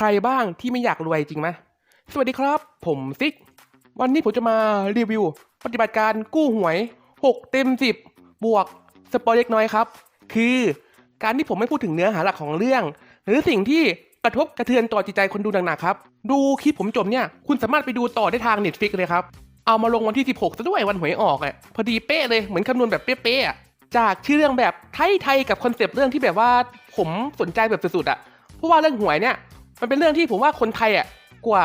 ใครบ้างที่ไม่อยากรวยจริงไหมสวัสดีครับ ผมซิก วันนี้ผมจะมารีวิว ปฏิบัติการกู้หวย 6 เต็ม 10 บวกสปอยเล็กน้อยครับ คือการที่ผมไม่พูดถึงเนื้อหาหลักของเรื่อง หรือสิ่งที่กระทบกระเทือนต่อจิตใจคนดูหนักๆครับ ดูคลิปผมจบเนี่ย คุณสามารถไปดูต่อได้ทาง Netflix เลยครับ เอามาลงวันที่ 16ซะด้วยวันหวยออกอะพอดีเป๊ะเลยเหมือนคำนวณแบบเป๊ะๆจากชื่อเรื่องแบบไทยๆกับคอนเซปต์เรื่องที่แบบว่าผมสนใจแบบสุดๆอะเพราะว่าเรื่องหวยเนี่ย มันเป็นเรื่องที่ผมว่าคนไทยอะกว่า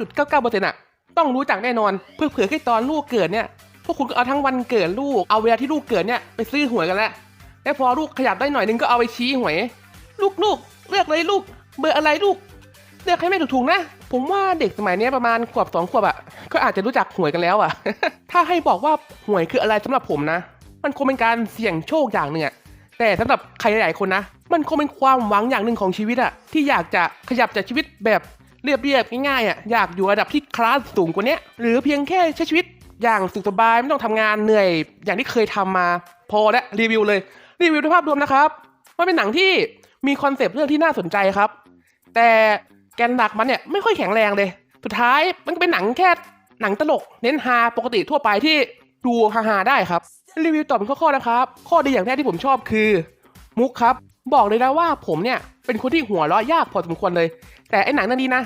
99.99%อะต้องรู้จักแน่นอนเพื่อเผื่อให้ตอนลูกเกิดเนี่ยพวกคุณก็เอาทั้งวันเกิดลูกเอาเวลาที่ลูกเกิดเนี่ยไปซื้อหวยกันแล้วแล้วพอลูกขยับได้หน่อยนึงก็เอาไปชี้หวย ลูกลูกเลือกเลยลูกเบอร์อะไรลูกเลือกให้แม่ถูกๆนะ ผมว่าเด็กสมัยนี้ประมาณขวบสองขวบอะก็อาจจะรู้จักหวยกันแล้วอะ ถ้าให้บอกว่าหวยคืออะไรสำหรับผมนะ มันคงเป็นการเสี่ยงโชคอย่างหนึ่งอะแต่สำหรับใครหลายๆคนนะ มันคงเป็นความหวังอย่างหนึ่งของชีวิตอะที่อยากจะขยับจากชีวิตแบบเรียบๆง่ายๆอะอยากอยู่ระดับที่คลาสสูงกว่านี้หรือเพียงแค่ใช้ชีวิตอย่างสุขสบายไม่ต้องทำงานเหนื่อย อย่างที่เคยทำมา พอและรีวิวเลย รีวิวด้วยภาพรวมนะครับมันเป็นหนังที่มีคอนเซปต์เรื่องที่น่าสนใจครับ แต่แกนหลักมันเนี่ยไม่ค่อยแข็งแรงเลย สุดท้ายมันก็เป็นหนังแค่หนังตลก เน้นฮาปกติทั่วไปที่ดูฮาๆได้ครับ รีวิวต่อเป็นข้อๆนะครับ ข้อดีอย่างแรกที่ผมชอบคือ มุกครับ บอกเลยนะว่าผมเนี่ยเป็นคนที่หัวเราะยากพอสมควรเลย แต่ไอ้หนังเรื่องนี้นะ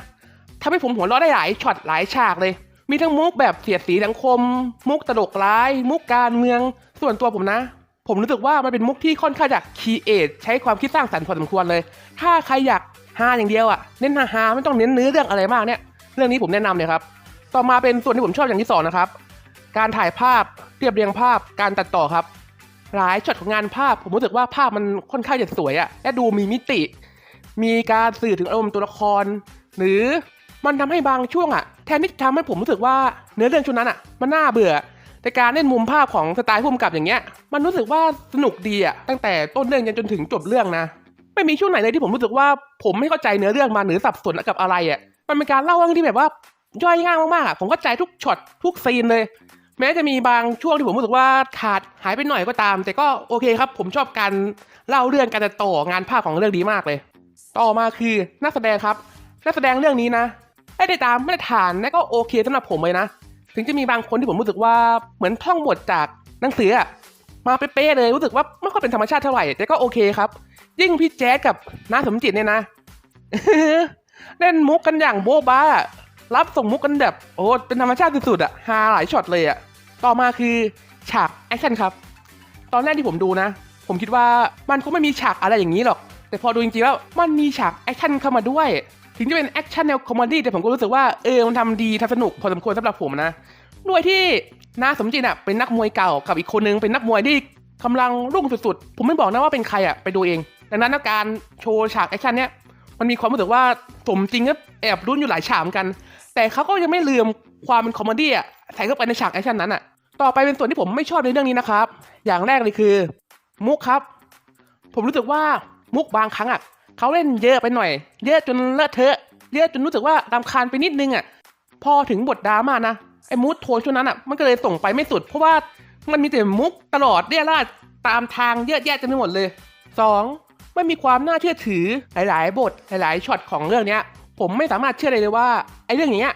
ทำให้ผมหัวเราะได้หลายช็อตหลายฉากเลย มีทั้งมุกแบบเสียดสีสังคม มุกตลกร้าย มุกการเมือง ส่วนตัวผมนะ ผมรู้สึกว่ามันเป็นมุกที่ค่อนข้างจะคีเอทใช้ความคิดสร้างสรรค์พอสมควรเลย ถ้าใครอยากฮาอย่างเดียวอะเน้นฮาไม่ต้องเน้นเนื้อเรื่องอะไรมากเนี่ย เรื่องนี้ผมแนะนำเลยครับ ต่อมาเป็นส่วนที่ผมชอบอย่างที่สองนะครับ การถ่ายภาพเรียบเรียงภาพการตัดต่อครับ หลายช็อตของงานภาพ ผมรู้สึกว่าภาพมันค่อนข้างจะสวยอะและดูมีมิติ มีการสื่อถึงอารมณ์ตัวละคร หรือมันทำให้บางช่วงอะแทนที่จะทำให้ผมรู้สึกว่าเนื้อเรื่องช่วงนั้นอะมันน่าเบื่อแต่การเล่นมุมภาพของสไตล์พุ่มกับอย่างเงี้ย มันรู้สึกว่าสนุกดีอะตั้งแต่ต้นเรื่องจนจนถึงจบเรื่องนะไม่มีช่วงไหนเลยที่ผมรู้สึกว่าผมไม่เข้าใจเนื้อเรื่องมาหรือสับสนกับอะไรอะมันเป็นการเล่าเรื่องที่แบบว่าย่อยง่ายมากๆอะผมเข้าใจทุกช็อตทุกซีนเลย แม้จะมีบางช่วงที่ผมรู้สึกว่าขาดหายไปหน่อยก็ตาม แต่ก็โอเคครับ ผมชอบการเล่าเรื่องการตัดต่องานภาพของเรื่องดีมากเลย ต่อมาคือนักแสดงครับนักแสดงเรื่องนี้นะได้ได้ตามมาตรฐานและก็โอเคสำหรับผมเลยนะ ถึงจะมีบางคนที่ผมรู้สึกว่าเหมือนท่องบทจากหนังสืออะมาเป๊ะเลยรู้สึกว่าไม่ค่อยเป็นธรรมชาติเท่าไหร่แต่ก็โอเคครับ ยิ่งพี่แจ๊ดกับน้าสมจิตเนี่ยนะเล่นมุกกันอย่างโบ๊ะบ้า รับส่งมุกกันแบบโอ้เป็นธรรมชาติสุดๆอะฮาหลายช็อตเลยอะต่อมาคือฉากแอคชั่นครับ ตอนแรกที่ผมดูนะ ผมคิดว่ามันคงไม่มีฉากอะไรอย่างนี้หรอก แต่พอดูจริงๆแล้วมันมีฉากแอคชั่นเข้ามาด้วย ถึงจะเป็นแอคชั่นแนวคอมเมดี้แต่ผมก็รู้สึกว่าเออมันทำดีทำสนุกพอสมควรสำหรับผมนะ ด้วยที่นาสมจิตอะเป็นนักมวยเก่ากับอีกคนนึงเป็นนักมวยที่กำลังรุ่งสุดๆ ผมไม่บอกนะว่าเป็นใครอะไปดูเอง ดังนั้นการโชว์ฉากแอคชั่นเนี้ยมันมีความรู้สึกว่าสมจริงก็แอบรุ่นอยู่หลายฉากเหมือนกัน แต่เขาก็ยังไม่ลืมความเป็นคอมเมดี้อะใส่เข้าไปในฉากแอคชั่นนั้นอะต่อไปเป็นส่วนที่ผมไม่ชอบในเรื่องนี้นะครับ อย่างแรกเลยคือ มุกครับ ผมรู้สึกว่ามุกบางครั้งอะเขาเล่นเยอะไปหน่อย เยอะจนเลอะเทอะเยอะจนรู้สึกว่ารำคาญไปนิดนึงอะ พอถึงบทดราม่านะไอ้มูดโทนช่วงนั้นอะมันก็เลยส่งไปไม่สุด เพราะว่ามันมีแต่มุกตลอดเรียราดตามทางเยอะแยะเต็มไปหมดเลยสองไม่มีความน่าเชื่อถือหลาย ๆ บทหลาย ๆช็อตของเรื่องเนี้ย ผมไม่สามารถเชื่อเลยเลยว่าไอ้เรื่องอย่างเงี้ย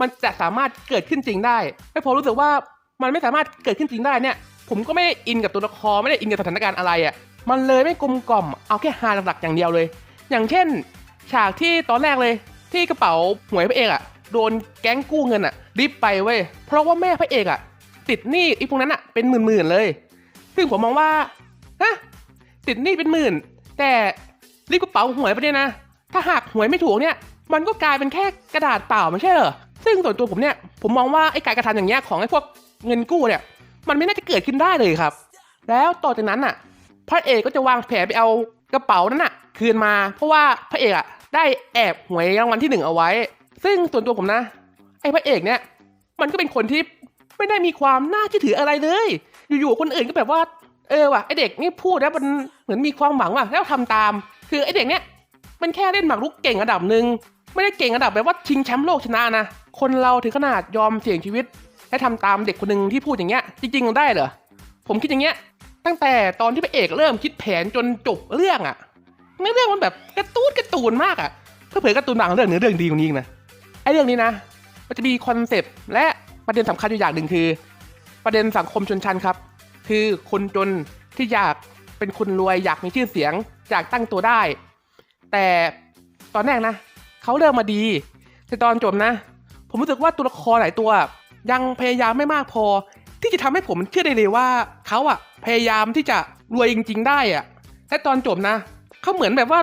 มันจะสามารถเกิดขึ้นจริงได้ไม่พอรู้สึกว่ามันไม่สามารถเกิดขึ้นจริงได้เนี่ย ผมก็ไม่ได้อินกับตัวละครไม่ได้อินกับสถานการณ์อะไรอะ่ะมันเลยไม่กลมกล่อมเอาแค่ฮาหลักๆอย่างเดียวเลย อย่างเช่น ฉากที่ตอนแรกเลย ที่กระเป๋าหวยพระเอกอะ่ะโดนแก๊งกู้เงินอะ่ะรีบไปเว้ยเพราะว่าแม่พระเอกอะ่ะ ติดหนี้ไอ้พวกนั้นอะ่ะเป็นหมื่นๆเลย ซึ่งผมมองว่าฮะติดหนี้เป็นหมื่น แต่รีบกระเป๋าหวยไปเนี่ยนะ ถ้าหากหวยไม่ถูกเนี่ย มันก็กลายเป็นแค่กระดาษเปล่าไม่ใช่เหรอ ซึ่งส่วนตัวผมเนี่ย ผมมองว่าไอ้การกระทำอย่างเงี้ยของไอ้พวกเงินกู้เนี่ย มันไม่น่าจะเกิดขึ้นได้เลยครับ แล้วต่อจากนั้นน่ะ พระเอกก็จะวางแผนไปเอากระเป๋านั้นน่ะ คืนมา เพราะว่าพระเอกอะได้แอบหวยรางวัลที่หนึ่งเอาไว้ ซึ่งส่วนตัวผมนะ ไอ้พระเอกเนี่ย มันก็เป็นคนที่ไม่ได้มีความน่าเชื่อถืออะไรเลย อยู่ๆคนอื่นก็แบบว่าเออว่ะไอเด็กนี่พูดแล้วมันเหมือนมีความหวังว่ะแล้วทำตาม คือไอเด็กเนี่ยมันแค่เล่นหมากรุกเก่งระดับหนึ่ง ไม่ได้เก่งระดับแบบว่าชิงแชมป์โลกชนะนะ คนเราถึงขนาดยอมเสี่ยงชีวิตและทำตามเด็กคนหนึ่งที่พูดอย่างเงี้ย จริงๆมันได้เหรอ ผมคิดอย่างเงี้ย ตั้งแต่ตอนที่พระเอกเริ่มคิดแผนจนจบเรื่องอะในเรื่องมันแบบกระตูนกระตูนมากอะเพื่อเผยกร์ตูนบางเรื่องเนื้อเรื่องดีกว่านี้นะ ไอเรื่องนี้นะ มันจะมีคอนเซปต์และประเด็นสำคัญอยู่อย่างหนึ่งคือ ประเด็นสังคมชนชั้นครับ คือคนจนที่อยากเป็นคนรวยอยากมีชื่อเสียงอยากตั้งตัวได้ แต่ตอนแรกนะ เขาเริ่มมาดีแต่ตอนจบนะ ผมรู้สึกว่าตัวละครหลายตัว ยังพยายามไม่มากพอ ที่จะทำให้ผมเชื่อได้เลยว่าเขาอะพยายามที่จะรวยจริง ๆ ได้อะและตอนจบนะเขาเหมือนแบบว่า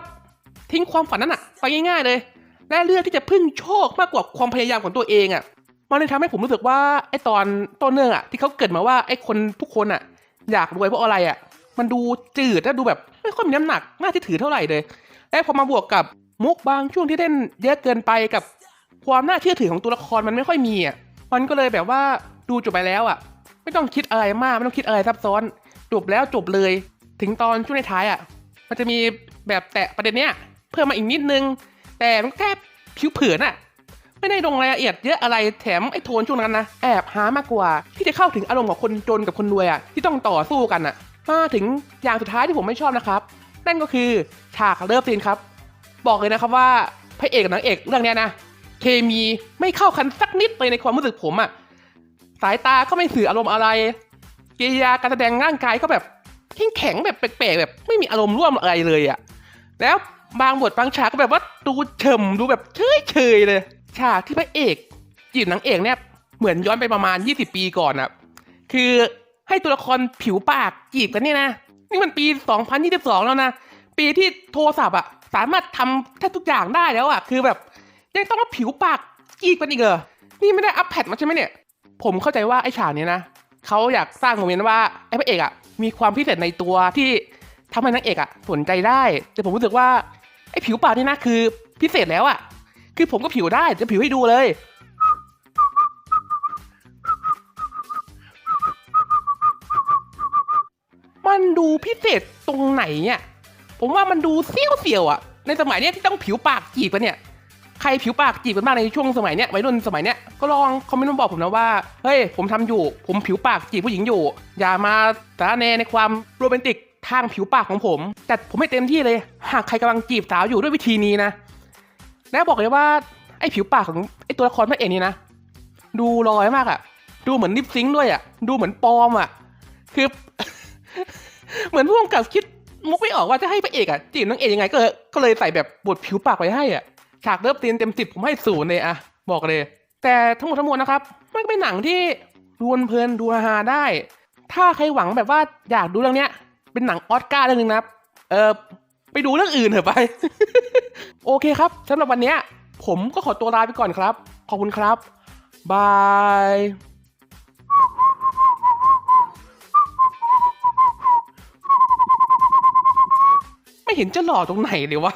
ทิ้งความฝันนั้นอะไปง่ายๆเลย และเลือกที่จะพึ่งโชคมากกว่าความพยายามของตัวเองอะมันเลยทำให้ผมรู้สึกว่าไอ้ตอนต้นเรื่องอะที่เขาเกิดมาว่าไอ้คนทุกคนอะอยากรวยเพราะอะไรอะมันดูจืดและดูแบบไม่ค่อยมีน้ำหนักน่าที่ถือเท่าไหร่เลยและพอมาบวกกับ มุกบางช่วงที่เล่นเยอะเกินไปกับความน่าเชื่อถือของตัวละครมันไม่ค่อยมีอะมันก็เลยแบบว่าดูจบไปแล้วอะ ไม่ต้องคิดอะไรมากไม่ต้องคิดอะไรซับซ้อนจบแล้วจบเลย ถึงตอนช่วงในท้ายอะ มันจะมีแบบแตะประเด็นเนี้ยเพิ่มมาอีกนิดนึง แต่มันแค่ผิวเผินอะ ไม่ได้ลงรายละเอียดเยอะอะไรแถมไอ้โทนช่วงนั้นนะแอบหามากกว่า ที่จะเข้าถึงอารมณ์ของคนจนกับคนรวยอะที่ต้องต่อสู้กันอะ มาถึงอย่างสุดท้ายที่ผมไม่ชอบนะครับ นั่นก็คือฉากเลิฟซีนครับ บอกเลยนะครับว่าพระเอกกับนางเอกเรื่องนี้นะ เคมีไม่เข้ากันสักนิดเลยในความรู้สึกผมอะสายตาก็ไม่สื่ออารมณ์อะไรกิริยาการแสดงร่างกายก็แบบแข็งแข็งแบบแปลกๆแบบไม่มีอารมณ์ร่วมอะไรเลยอะแล้วบางบทบางฉากก็แบบว่าดูเฉมดูแบบเฉยๆเลย ฉากที่พระเอกจีบนางเอกเนี่ยเหมือนย้อนไปประมาณ 20 ปีก่อนอะคือให้ตัวละครผิวปากจีบกันเนี่ยนะ นี่มันปี 2022 แล้วนะ ปีที่โทรศัพท์อะสามารถทำแทบทุกอย่างได้แล้วอะคือแบบยังต้องมาผิวปากจีบกันอีกเหรอนี่ไม่ได้อัพแพดมาใช่ไหมเนี่ย ผมเข้าใจว่าไอ้ฉากนี้นะเขาอยากสร้างโมเมนต์ว่าไอ้พระเอกอะมีความพิเศษในตัวที่ทำให้นางเอกอะสนใจได้ แต่ผมรู้สึกว่าไอ้ผิวปากนี่นะคือพิเศษแล้วอะคือผมก็ผิวได้จะผิวให้ดูเลยมันดูพิเศษตรงไหนเนี่ย ผมว่ามันดูเสี้ยวเสียวอะในสมัยเนี้ยที่ต้องผิวปากจีบกันเนี่ยใครผิวปากจีบกันบ้างในช่วงสมัยเนี้ยวัยรุ่นสมัยเนี้ยก็ลองคอมเมนต์มาบอกผมนะว่าเฮ้ยผมทำอยู่ ผมผิวปากจีบผู้หญิงอยู่ อย่ามาสาแนในความโรแมนติกทางผิวปากของผม แต่ผมไม่เต็มที่เลย หากใครกำลังจีบสาวอยู่ด้วยวิธีนี้นะแล้วบอกเลยว่าไอ้ผิวปากของไอ้ตัวละครพระเอกนี่นะดูลอยมากอะดูเหมือนลิปซิงด้วยอะดูเหมือนปลอมอะคือ เหมือนพ่วงกับคิด มุกไม่ออกว่าจะให้พระเอกอะจีบนางเอกยังไงก็ก็เลยใส่แบบบทผิวปากไว้ให้อะฉากเริ่มตีนเต็มสิบผมให้ศูนย์เลยอะบอกเลย แต่ทั้งหมดทั้งมวลนะครับมันก็เป็นหนังที่ดูเพลินดูฮาได้ ถ้าใครหวังแบบว่าอยากดูเรื่องเนี้ย เป็นหนังออสการ์เรื่องนึงนะเออไปดูเรื่องอื่นเถอะไป โอเคครับสำหรับวันเนี้ยผมก็ขอตัวลาไปก่อนครับ ขอบคุณครับ บาย เห็นจะหล่อตรงไหนเลยวะ